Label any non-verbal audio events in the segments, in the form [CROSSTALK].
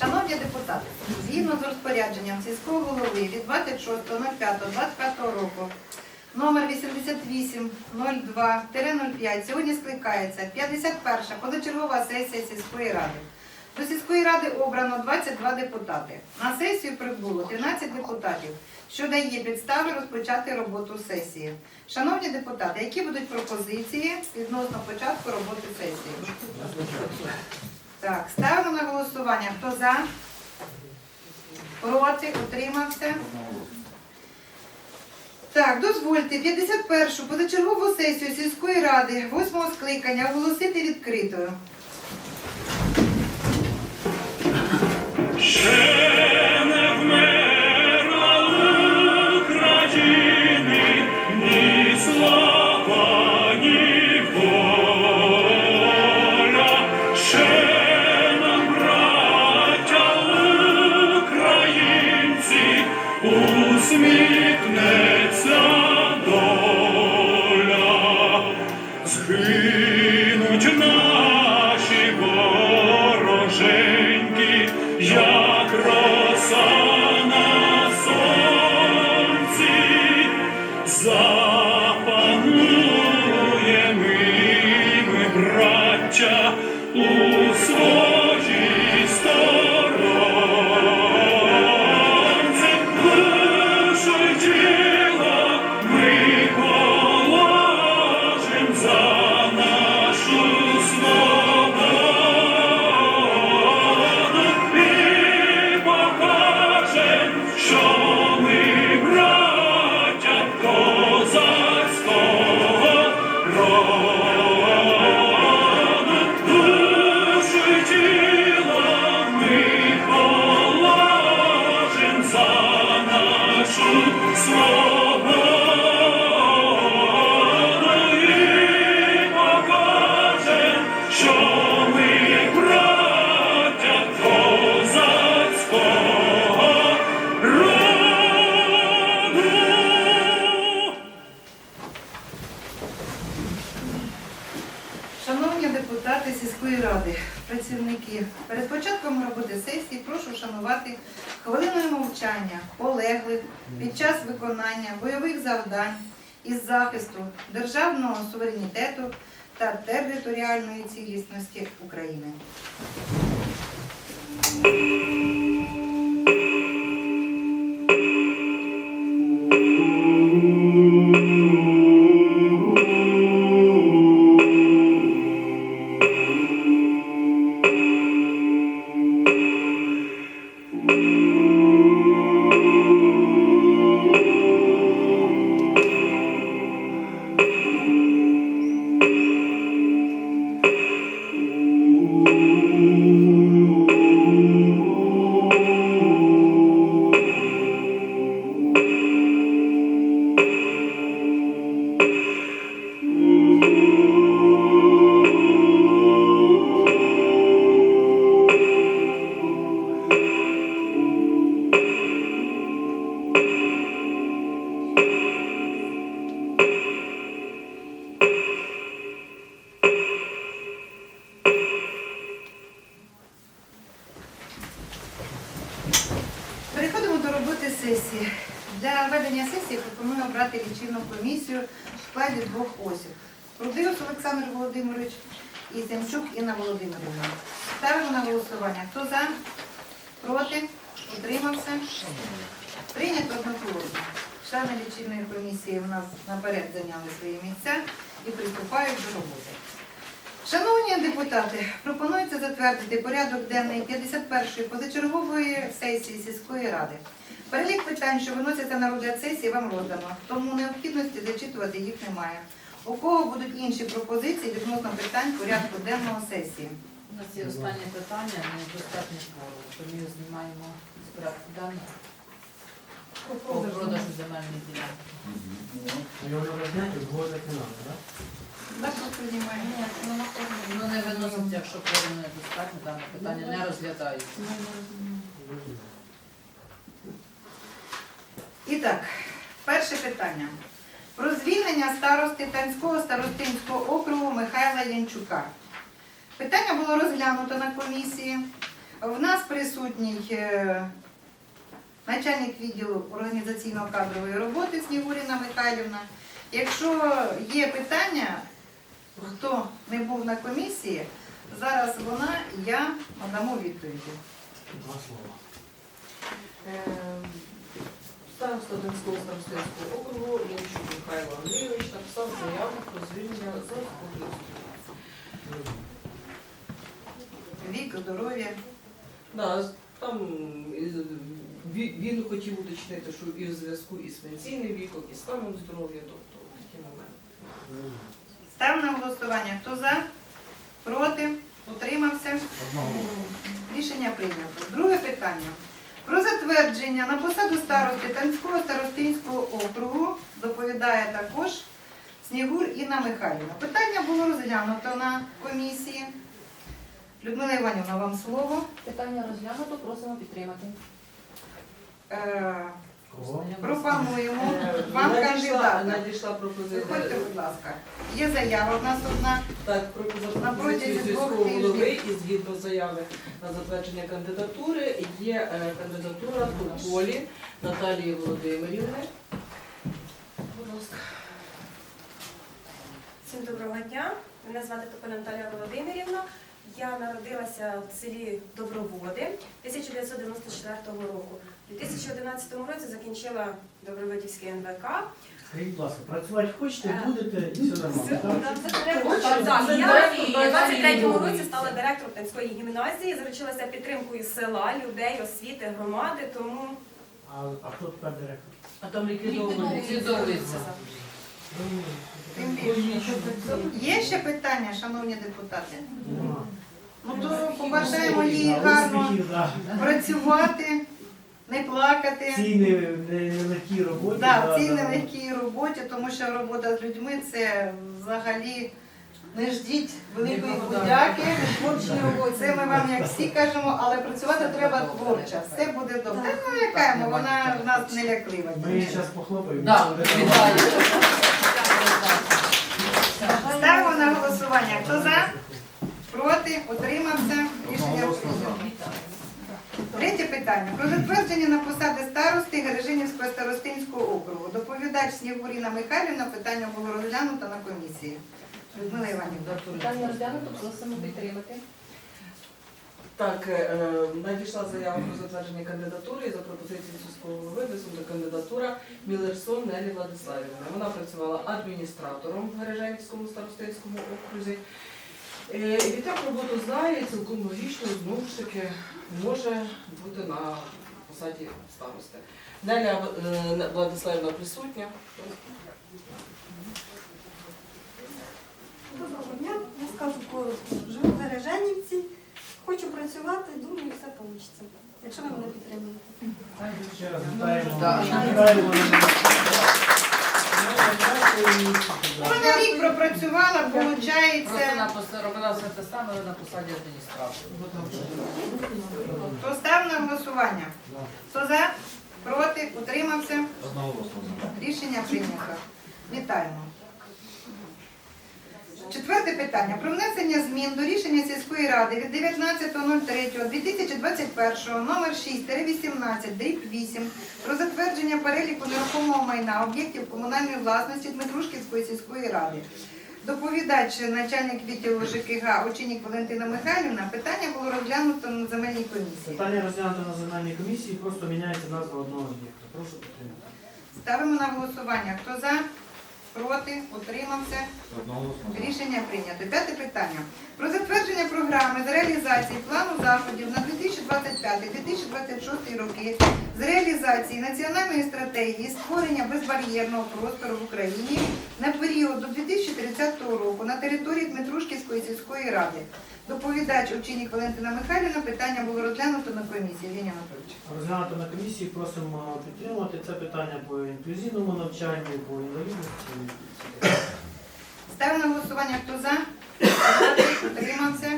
Шановні депутати, згідно з розпорядженням сільського голови від 26.05.25 року номер 8802-05 сьогодні скликається 51-ша позачергова сесія сільської ради. До сільської ради обрано 22 депутати. На сесію прибуло 13 депутатів, що дає підстави розпочати роботу сесії. Шановні депутати, які будуть пропозиції відносно початку роботи сесії? Так, ставимо на голосування. Хто за? Проти? Утримався? Так, дозвольте 51-шу позачергову сесію сільської ради 8-го скликання оголосити відкритою. Бойових завдань із захисту державного суверенітету та територіальної цілісності України. Інна Володимирівна. Ставимо на голосування. Хто за? Проти? Утримався? Прийнято одноголосно. Члени лічильної комісії у нас наперед зайняли свої місця і приступають до роботи. Шановні депутати, пропонується затвердити порядок денний 51-ї позачергової сесії сільської ради. Перелік питань, що виносяться на розгляд сесії, вам роздано, тому необхідності зачитувати їх немає. У кого будуть інші пропозиції відносно питань порядку денного сесії? У нас є останнє питання, недостатньо квору, тому його знімаємо з порядку денного по продажу. Його треба зняти, згодити не так? Так, просто знімаємо. Ну не виноситься, якщо квору недостатньо, дане питання не розглядається. І так, перше питання. Про звільнення старости Танського старостинського округу Михайла Янчука. Питання було розглянуто на комісії. В нас присутній е, начальник відділу організаційно-кадрової роботи Снігуріна Михайлівна. Якщо є питання, хто не був на комісії, зараз вона і я надамо відповіді. Два слова. Староста Донського старостинського округу Янчук Михайло Андрійович написав заяву про звільнення з обов'язків. Вік, здоров'я. Да, там ві- він хотів уточнити, що і в зв'язку із пенсійним віком, і станом здоров'я, тобто такі моменти. Став на голосування. Хто за? Проти? Утримався? Рішення прийнято. Друге питання. Про затвердження на посаду старости Танського старостинського округу доповідає також Снігур Інна Михайлівна. Питання було розглянуто на комісії. Людмила Іванівна, вам слово. Питання розглянуто, просимо підтримати. Е? Пропонуємо Е, вам кандидата. Надійшла Виходьте, будь ласка. Є заява в нас одна. Так, про На протязі пропозицію двох сільського тижнів. голови і згідно заяви на затвердження кандидатури є е, кандидатура Туполі Наталії Володимирівни. Будь ласка. Всім доброго дня. Мене звати Тополя Наталія Володимирівна. Я народилася в селі Доброводи 1994 року. У 2011 році закінчила Доброводівський НВК. Скажіть, будь ласка, працювати хочете, Е, будете і все нормально, так? Так, так, я Танської 23 році стала директором Танської гімназії, заручилася підтримкою села, людей, освіти, громади, тому А, а хто тепер директор? А там ліквідовано. Ліквідовується. Тим більше. Є ще питання, шановні депутати? Ну то побажаємо їй гарно працювати, не плакати. В цій не- не- нелегкій роботі. Да, в цій да. нелегкій роботі, тому що робота з людьми це взагалі не ждіть великої подяки. Це ми вам як всі кажемо, але працювати треба творчо. Все буде добре. Ну лякаємо, вона в нас не ляклива. Ми її зараз похлопаємо. Да, вітаю. Ставимо на голосування. Хто за? Проти? Утримався? Рішення прийнято. Третє питання. Про затвердження на посади старости Гережинівського старостинського округу. Доповідач Снігуріна Михайлівна. Питання було розглянуто на комісії. Людмила Іванівна. Питання розглянуто, просимо підтримати. Так, е, надійшла заява про затвердження кандидатури і за пропозицією сільського голови висунута кандидатура Мілерсон Нелі Владиславівни. Вона працювала адміністратором в Гереженському старостинському окрузі. Е, І відтак роботу знає, і цілком логічно знову ж таки може бути на посаді старости. Неля е, Владиславівна присутня. Доброго дня, я скажу коротко. Живу в Береженівці, хочу працювати, думаю, все вийде. Якщо ви мене підтримуєте. Ще раз вітаємо. Вона рік пропрацювала, виходить. Просто вона пос- робила все те саме але на посаді адміністратора. Хто став на голосування? Хто за? Проти? Утримався? Рішення прийнято. Вітаємо. Четверте питання. Про внесення змін до рішення сільської ради від 19.03.2021 номер 6-18 дріб 8 про затвердження переліку нерухомого майна об'єктів комунальної власності Дмитрушківської сільської ради. Доповідач, начальник відділу ЖКГ Очинік Валентина Михайлівна, питання було розглянуто на земельній комісії. Питання розглянуто на земельній комісії, просто міняється назва одного об'єкта. Прошу підтримати. Ставимо на голосування. Хто за? Проти? Утримався? Рішення прийнято. П'яте питання. Про затвердження програми з реалізації плану заходів на 2025-2026 роки з реалізації національної стратегії створення безбар'єрного простору в Україні на період до 2030 року на території Дмитрушківської сільської ради. Доповідач очільник Валентина Михайлівна. Питання було розглянуто на комісії. Євгеній Анатольовича. Розглянуто на комісії, просимо підтримати. Це питання по інклюзивному навчанню, по інвалідності. Ставимо на голосування. Хто за? Проти? Утримався?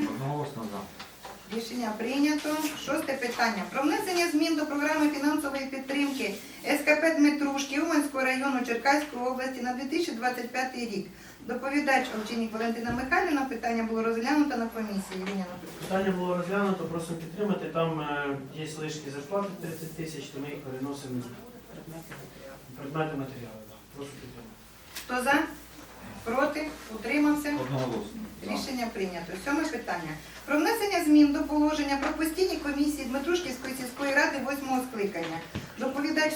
Рішення прийнято. Шосте питання. Про внесення змін до програми фінансової підтримки СКП Дмитрушки Уманського району Черкаської області на 2025 рік. Доповідач Овчинник Валентина Михайлівна. Питання було розглянуто на комісії. Питання було розглянуто, просимо підтримати. Там е, є лишки зарплати 30 тисяч, то ми їх переносимо Предмети матеріалу. Прошу підтримати. Хто за? Проти? Утримався? Одноголосно. Рішення прийнято. Сьоме питання. Про внесення змін до положення про постійні комісії Дмитрушківської сільської ради восьмого скликання. Доповідач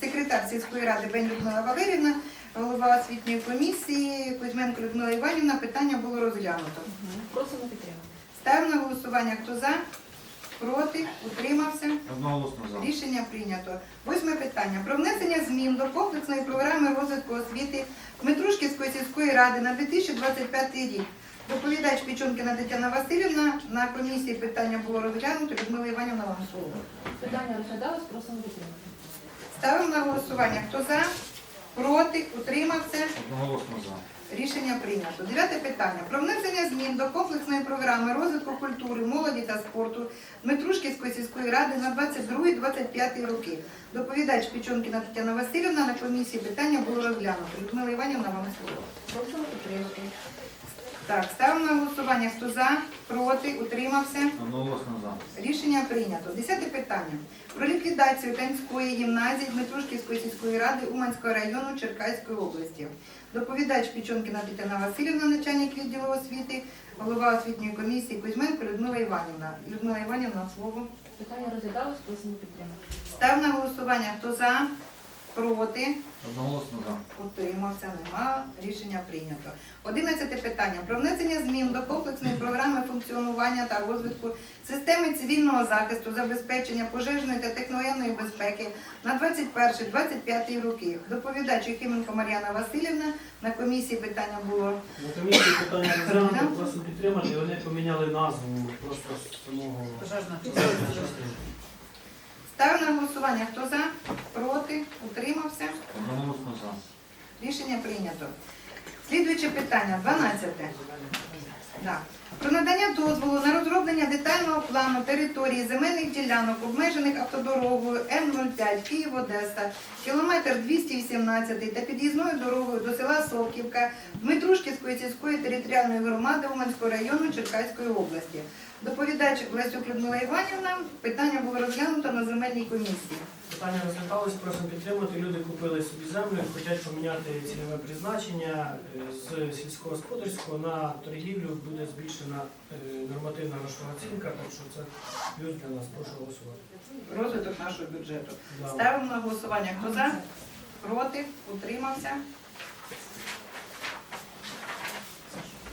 секретар- сільської ради Бень Людмила Валерівна, голова освітньої комісії Кузьменко Людмила Іванівна. Питання було розглянуто. Просимо підтримати. Ставимо на голосування. Хто за? Проти? Утримався? Одноголосно за. Рішення прийнято. Восьме питання. Про внесення змін до комплексної програми розвитку освіти Дмитрушківської сільської ради на 2025 рік. Доповідач Пічонкіна Тетяна Васильівна. На комісії питання було розглянуто. Людмила Іванівна вам слово. Питання розглядалось, просимо підтримати. Ставимо на голосування. Хто за? Проти? Утримався? Одноголосно за. Рішення прийнято. Дев'яте питання. Про внесення змін до комплексної програми розвитку культури, молоді та спорту Дмитрушківської сільської ради на 22-25 роки. Доповідач Пічонкіна Тетяна Васильівна на комісії питання було розглянуто. Людмила Іванівна, вам слово. Просимо підтримати. Так, ставимо на голосування. Хто за, проти, утримався. Одноголосно. Рішення прийнято. Десяте питання. Про ліквідацію Танської гімназії Дмитрушківської сільської ради Уманського району Черкаської області. Доповідач Пічонкіна Тетяна Васильівна, начальник відділу освіти, голова освітньої комісії Кузьменко Людмила Іванівна. Людмила Іванівна, слово. Питання розглядалось, просимо підтримати. Став на голосування. Хто за? Проти? Одноголосно за. Утримався, нема. Рішення прийнято. Одинадцяте питання. Про внесення змін до комплексної програми функціонування та розвитку системи цивільного захисту, забезпечення пожежної та техногенної безпеки на 21-25 роки. Доповідач Юхименко Мар'яна Васильівна. На комісії питання було На комісії питання розглянуто, просимо підтримати. Вони поміняли назву просто самого Пожежна ставлю на голосування. Хто за? Проти? Утримався? Одноголосно за. Рішення прийнято. Слідуюче питання, 12. Да. Про надання дозволу на розроблення детального плану території земельних ділянок, обмежених автодорогою М05 Київ-Одеса, кілометр 218 та під'їзною дорогою до села Совківка Дмитрушківської сільської територіальної громади Уманського району Черкаської області. Доповідач Лесюк Людмила Іванівна. Питання було розглянуто на земельній комісії. Питання розглядалось, просимо підтримати. Люди купили собі землю, хочуть поміняти цільове призначення е, з сільськогосподарського на торгівлю буде збільшена е, нормативна грошова оцінка, так що це плюс для нас. Прошу голосувати. Розвиток нашого бюджету. Да. Ставимо на голосування. Хто за? Проти? Утримався?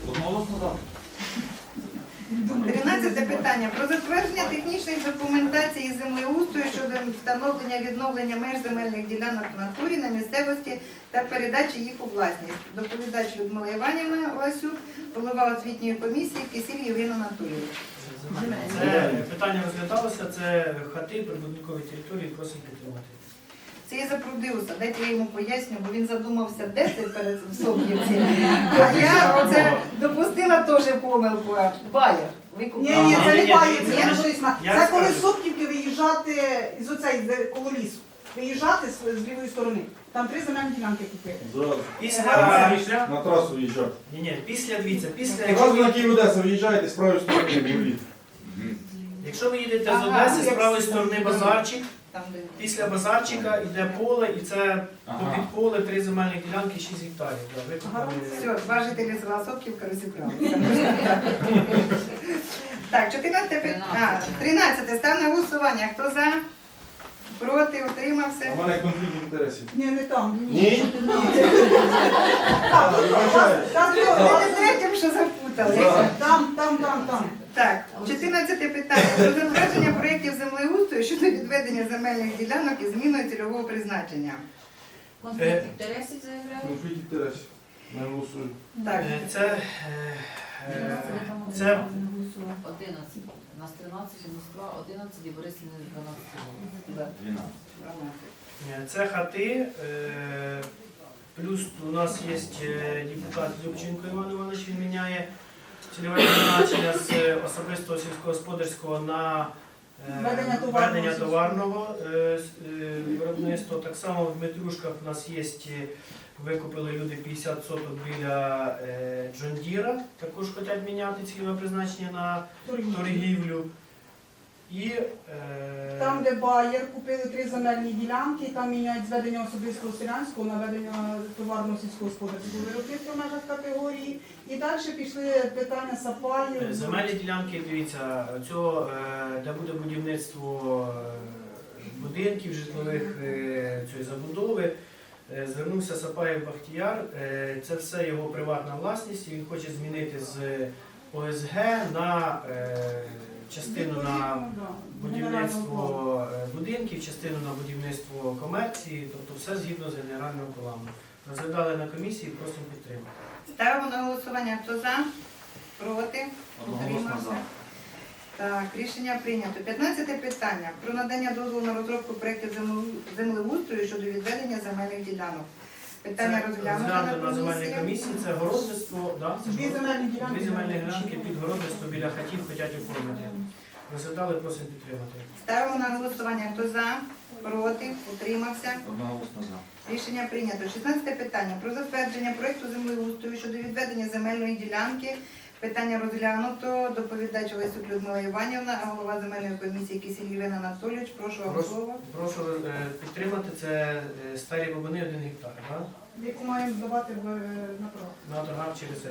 Одноголосно за. 13 питання. Про затвердження технічної документації землеустрою щодо встановлення відновлення меж земельних ділянок в натурі на місцевості та передачі їх у власність. Доповідач Людмила Іванівна Ласюк, голова освітньої комісії Кисіль Євген Анатолійович. Це питання розглядалося, це хати, прибудинкові території, просимо підтримати. Це я за Прудиуса, дайте я йому поясню, бо він задумався, де це перед цим [LAUGHS] А я оце допустила теж помилку. Байер. Ні, ні, це не ні, пані, ні, це я- не корисна. я Це коли скажу. Сопківки виїжджати з оцей де коло лісу. Виїжджати з, з лівої сторони. Там три земельні ділянки купили. Після На трасу виїжджати. ні, ні, після дивіться, після Якщо ви на Київ Одеса виїжджаєте з правої сторони в якщо ви їдете з Ага, Одеси, з як правої сторони базарчик. Там, де Після базарчика йде поле, і це Ага. попід поле три земельні ділянки, 6 гектарів. Да, викупили. Все, два жителі села Сопківка розібралися. Так, 14 питання. 13 став на голосування. Хто за? Проти, А утримався. в мене конфлікт інтересів. Ні, не там. Ні? Там, вибачаю. там, Ви не третім, що запутали. Там, там, там, там. Так, 14 питання. Про затвердження проєктів землеустрою щодо відведення земельних ділянок із зміною цільового призначення. Конфлікт інтересів заявляють. Конфлікт інтересів. Не. Так, Е, Це, е, е, це 11. У нас 13, у нас 2, 11 і Борисівни 12. 12. Ні, Це хати, е, плюс у нас є е, депутат Любченко Іван Іванович, він міняє цільове призначення з особистого сільськогосподарського на е, Ведення товарного ведення товарного е, е, виробництва. Так само в Метрушках у нас є, е, викупили люди 50 соток біля е, Джондіра, також хочуть міняти цільове призначення на торгівлю. І е, Там, де Байер купили три земельні ділянки, там міняють зведення особистого селянського на ведення товарного сільськогосподарського виробництва в межах категорії. І далі пішли питання Е, сапаю. Земельні ділянки, дивіться, цього, е, де буде будівництво е, будинків, житлових е, цієї забудови, е, звернувся Сапаєв Бахтіяр. Е, Це все його приватна власність. і Він хоче змінити з ОСГ на е, частину на будівництво е, будинків, частину на будівництво комерції, тобто все згідно з генеральним планом. Розглядали на комісії, просимо підтримати. Ставимо на голосування. Хто за? Проти? Одноголосно за. Так, рішення прийнято. 15 питання про надання дозволу на розробку проєктів землеустрою щодо відведення земельних ділянок. Питання Це розглянуто на земельній комісії. це городництво, да, це ж Дві город- земельні ділянки. дві земельні ділянки під городництво біля хатів хочуть оформити. Розглядали, просимо підтримати. Ставимо на голосування. Хто за? Проти? Утримався? Одноголосно за. Рішення прийнято. 16 питання про затвердження проєкту землеустрою щодо відведення земельної ділянки. Питання розглянуто. Доповідач Олесюк Людмила Іванівна, голова земельної комісії Кисіль Євген Анатолійович. Прошу вам Прошу. слово. Прошу е, підтримати, це е, старі бабини 1 гектар, да? Яку маємо здавати в е, на право. на торгах через е,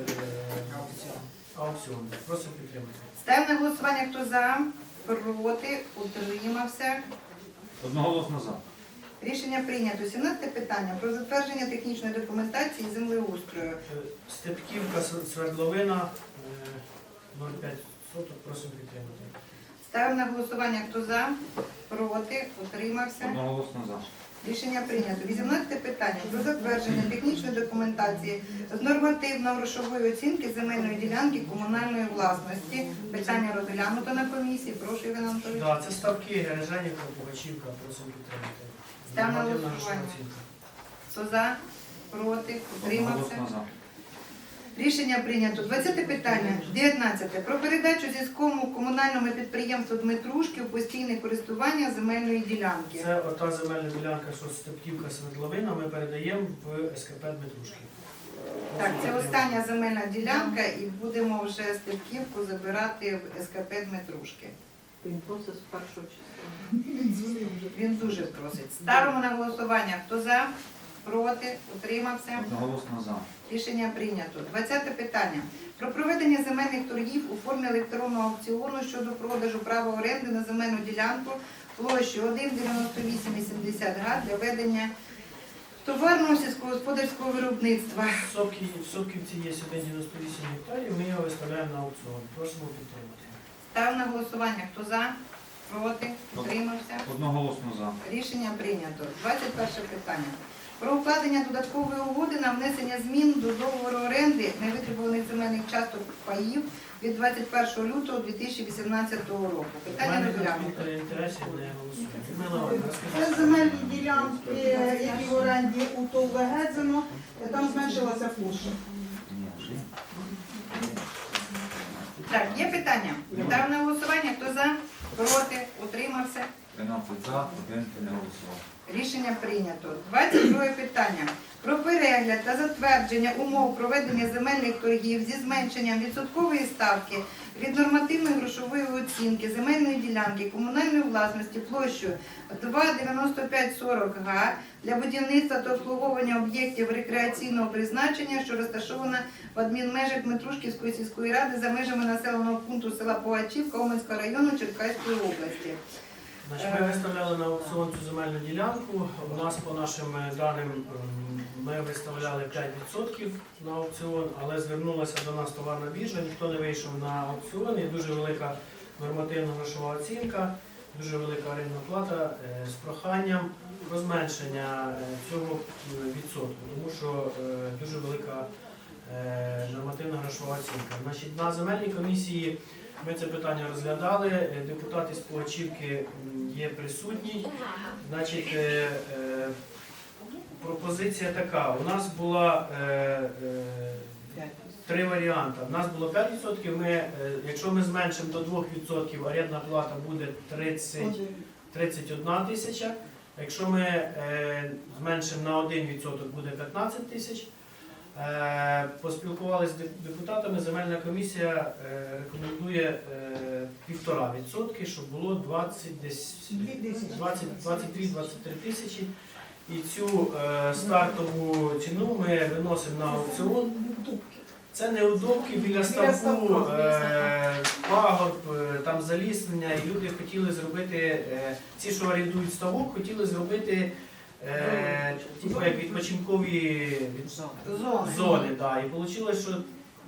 аукціон. Просимо підтримати. Ставимо на голосування. Хто за? Проти? Утримався? Одноголосно за. Рішення прийнято. 17 питання про затвердження технічної документації землеустрою. Е, Степківка, Св- Свердловина, 0,5 соток, просимо підтримати. Ставимо на голосування. Хто за? Проти? Утримався? Одноголосно за. Рішення прийнято. 18 питання про затвердження технічної документації з нормативно-грошової оцінки земельної ділянки комунальної власності. Питання розглянуто на комісії. Прошу Іван Анатолійович. Да, це ставки Гережанівка, Пугачівка, просимо підтримати. Ставимо на Нормативна голосування. оцінка. Хто за? Проти? Утримався? Одноголосно за. Рішення прийнято. 20 питання. 19. Про передачу зв'язковому комунальному підприємству Дмитрушки у постійне користування земельної ділянки. Це ота земельна ділянка, що Степківка, Свердловина, ми передаємо в СКП Дмитрушки. Так, це остання земельна ділянка і будемо вже Степківку забирати в СКП Дмитрушки. Він просить з першого числа. Він дуже просить. Ставимо на голосування. Хто за? Проти? Утримався? Одноголосно за. Рішення прийнято. 20 питання. Про проведення земельних торгів у формі електронного аукціону щодо продажу права оренди на земельну ділянку площею 1,9880 га для ведення товарного сільськогосподарського виробництва. В Сопки- в є 1,98 гектарів, ми його виставляємо на аукціон. Просимо підтримати. Став на голосування. Хто за? Проти? Утримався? Одноголосно за. Рішення прийнято. 21 питання. Про укладення додаткової угоди на внесення змін до договору оренди невитребуваних земельних часток паїв від 21 лютого 2018 року. Питання розглянуто. Це земельні ділянки, які в оренді у ТОВ Гедзено, там зменшилася площа. Так, є питання? Став на голосування. Хто за? Проти? Утримався? 13 за, один не голосував. Рішення прийнято. 22 питання. Про перегляд та затвердження умов проведення земельних торгів зі зменшенням відсоткової ставки від нормативної грошової оцінки земельної ділянки комунальної власності площею 2,9540 га для будівництва та обслуговування об'єктів рекреаційного призначення, що розташована в адмінмежах Дмитрушківської сільської ради за межами населеного пункту села Погачівка Уманського району Черкаської області. Значить, ми виставляли на аукціон цю земельну ділянку. У нас по нашим е, даним ми виставляли 5% на аукціон, але звернулася до нас товарна біржа, ніхто не вийшов на аукціон. І дуже велика нормативна грошова оцінка, дуже велика орендна плата е, з проханням про зменшення е, цього відсотку, тому що дуже велика нормативна грошова оцінка. Значить, на земельній комісії ми це питання розглядали. Е, Депутат із Пугачівки є присутній. Значить, е, е, пропозиція така. У нас була три варіанти. У нас було 5%, ми, якщо ми зменшимо до 2%, орендна плата буде 30, 31 тисяча. Якщо ми зменшимо на 1%, буде 15 тисяч. Е, Поспілкувалися з депутатами, земельна комісія е, рекомендує е, 1,5%, щоб було 20, десь, 20, 23-23 тисячі. І цю е, стартову ціну ми виносимо на аукціон. Це не удобки біля ставку, е, пагорб, е, там заліснення, і люди хотіли зробити, е, ці, що орендують ставок, хотіли зробити е, типу, як відпочинкові від- Зони. зони. Да. І вийшло, що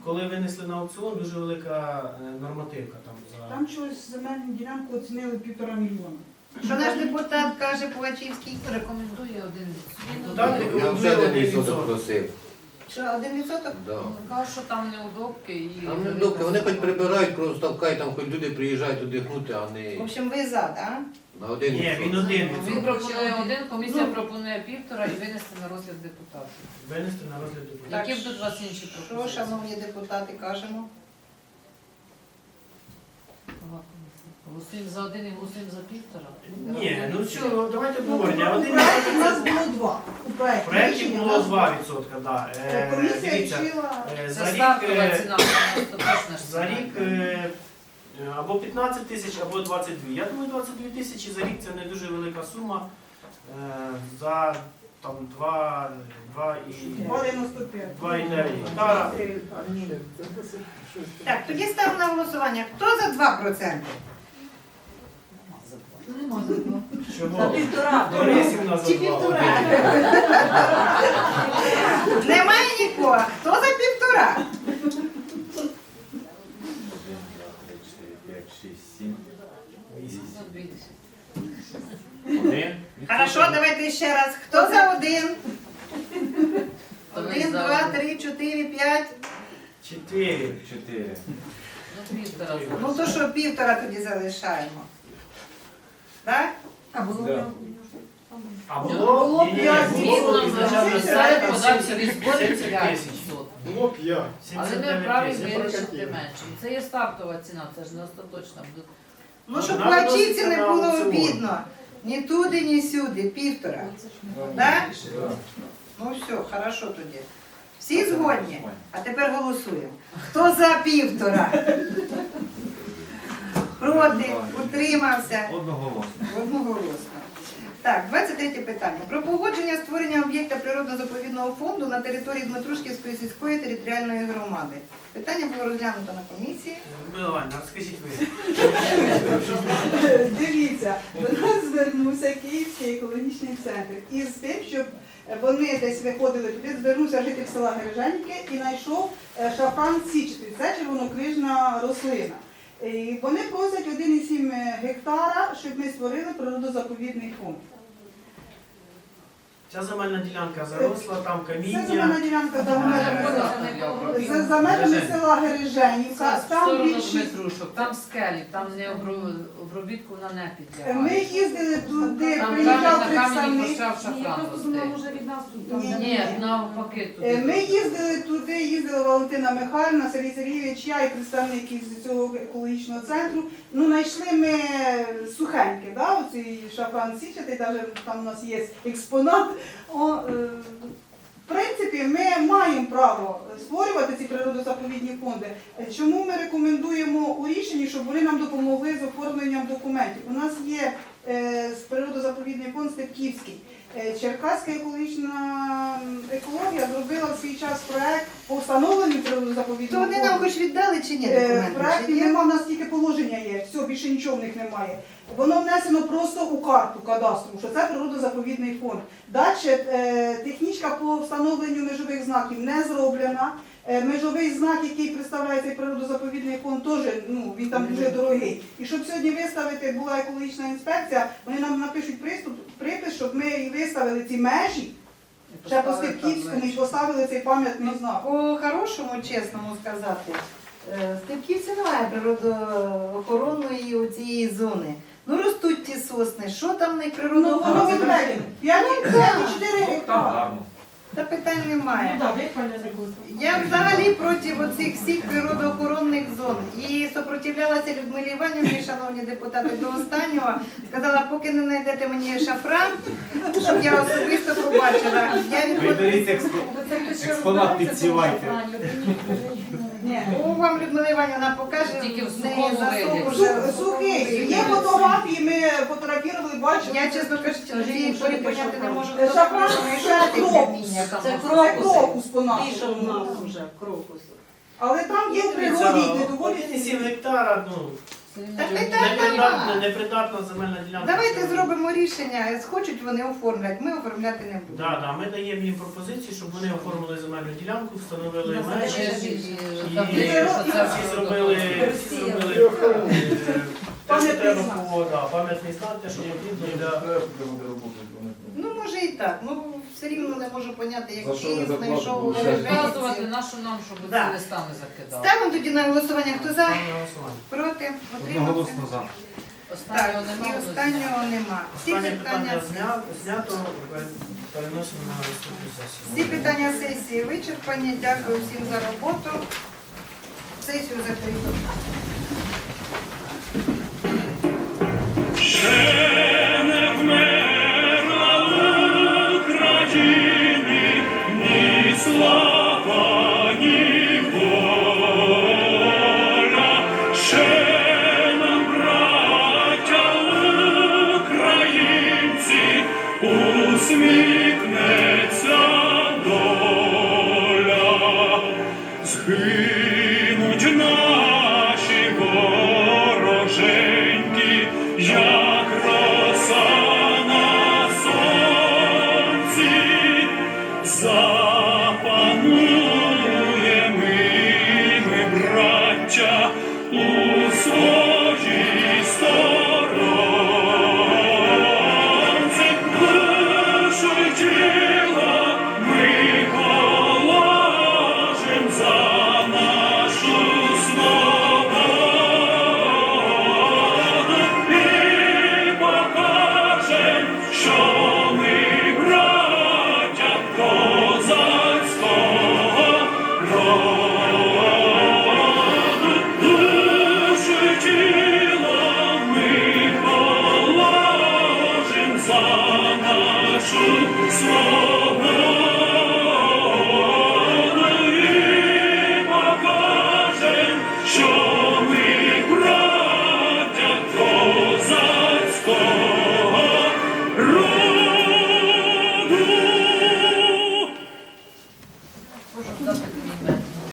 коли винесли на аукціон, дуже велика е, нормативка там за. Там чогось земельну ділянку оцінили півтора мільйона. Що наш депутат каже Пугачівський? Рекомендує один Я рекомендує вже один 1%. відсоток просив. Що один відсоток? Да. Кажуть, що там неудобки і... Там неудобки, вони хоч прибирають просто і там хоч люди приїжджають віддихнути, а В не общем, ви за, так? на один Ні, він відсоток. один Він пропонує один, комісія Ну. пропонує півтора і винести на розгляд депутатів. Винести на розгляд депутатів. Які будуть у вас інші Що, пропозиції? шановні депутати, кажемо? Голова комісії. Голосуємо за один і голосуємо за півтора? Ні, ну що, давайте Ну, обговорення. у Один проекті у нас було два. У в проєкті було нас 2%, да. Е, Комісія Дивіться, рішила е, Це за рік, стартова е, ціна, вона остаточна ж за ціна. рік е, або 15 тисяч, або 22. Я думаю, 22 тисячі за рік це не дуже велика сума. Е, За там 2, 2 і 2,95. 2,9 гектара. Так, тоді ставимо на голосування. Хто за 2%? Чого? Півтора. Борисівна за Чи 2. півтора? Немає нікого. Хто за півтора? 1, 2, 3, 4, 5, 6, 7, 8. Один. Хорошо, давайте ще раз. Хто за один? Один, два, три, чотири, п'ять. 4. 4. Ну, півтора. Ну то що, півтора тоді залишаємо. Так? А було Да. А Було п'ять було Згідно сайт 70 подався від зборів 70 5 тисяч. Було 5. Але ми 79 вправі вирішити менше. Це є стартова ціна, це ж не остаточна. буде. Ну, щоб Вона плачівці не було аукціон. обідно. Ні туди, ні сюди. Півтора. Так? Ну все, хорошо тоді. Всі згодні? А тепер голосуємо. Хто за півтора? Проти? Утримався? Одноголосно. Одноголосно. Так, 23 питання. Про погодження створення об'єкта природно-заповідного фонду на території Дмитрушківської сільської територіальної громади. Питання було розглянуто на комісії. Людмила Іванівна, розкажіть ви. Дивіться, до нас звернувся Київський екологічний центр із тим, щоб вони десь виходили туди, звернувся житель села Гереженьки і знайшов е, шафран січатий. Це червонокнижна рослина. І вони просять 1,7 гектара, щоб ми створили природозаповідний фонд. Ця земельна ділянка заросла, там Це каміння. земельна ділянка за межами села. Це За, межами села Гереженівка, там більше. Дмитрушок, там скелі, там не обро- обробітку вона не Е, Ми підлягає. їздили туди, Там приїжджав камінь на камені представник. шафран від нас Ні, Ні, навпаки Е, туди. Ми їздили туди, їздила Валентина Михайлівна, Сергій Сергійович, я і представники з цього екологічного центру. Ну, знайшли ми сухеньке, да, оцей шафран січатий, навіть там у нас є експонат. Е, в принципі, ми маємо право створювати ці природозаповідні фонди. Чому ми рекомендуємо у рішенні, щоб вони нам допомогли з оформленням документів? У нас є е, природозаповідний фонд Степківський. Е, Черкаська екологічна екологія зробила в свій час проект по встановленню То вони нам хоч віддали чи ні Е, В проєкті проекті нема, у нас тільки положення є, все, більше нічого в них немає. Воно внесено просто у карту кадастру, що це природозаповідний фонд. Далі е, технічка по встановленню межових знаків не зроблена. Е, Межовий знак, який представляє цей природозаповідний фонд, теж ну, він там дуже дорогий. І щоб сьогодні виставити була екологічна інспекція, вони нам напишуть приступ, припис, щоб ми і виставили ці межі, ще по Степківському і поставили цей пам'ятний знак. По-хорошому, чесному сказати, е, Степківці немає природоохоронної цієї зони. Ну ростуть ті сосни, що там в них Ну, воно відведено. 5,4 Там гектара. гарно. Та питань немає. Ну. Я взагалі проти оцих всіх природоохоронних зон. І сопротивлялася Людмилі Іванівні, шановні депутати, до останнього. Сказала, поки не знайдете мені шафран, щоб я особисто побачила. Я відходила. Експонат, підсівайте. Ні. О, вам Людмила Іванівна покаже Тільки в в неї сухому вигляді. Сухий. Є фотографії, ми фотографували, бачили. Я, чесно кажучи, цієї поняти не можу, хто Шафран такий. Крокус. Це Це крокус по Більше в нашому. нас вже крокус. Але там є в природі не доволі 7 гектара, ну, непридатна, нема. непридатна земельна ділянка. Давайте зробимо рішення. Схочуть вони оформлять, ми оформляти не будемо. Да, да, ми даємо їм пропозиції, щоб вони оформили земельну ділянку, встановили межі. І що це всі зробили, всі зробили е, те, що треба по да, пам'ятний знак, те, що потрібно для Ну, може і так. Ну, все рівно не можу поняти, як що Київ знайшов? Вказувати Леженці. на що нам, щоб Да. ці листа не закидали. Ставимо тоді на голосування. Хто за? Голосування. Проти? Утримався? Одноголосно за. Так, Останнього і немає. останнього нема. Всі Останнє питання, питання зня- знято, пере- переносимо на наступну сесію. всі питання сесії вичерпані. Дякую всім за роботу. Сесію закрито.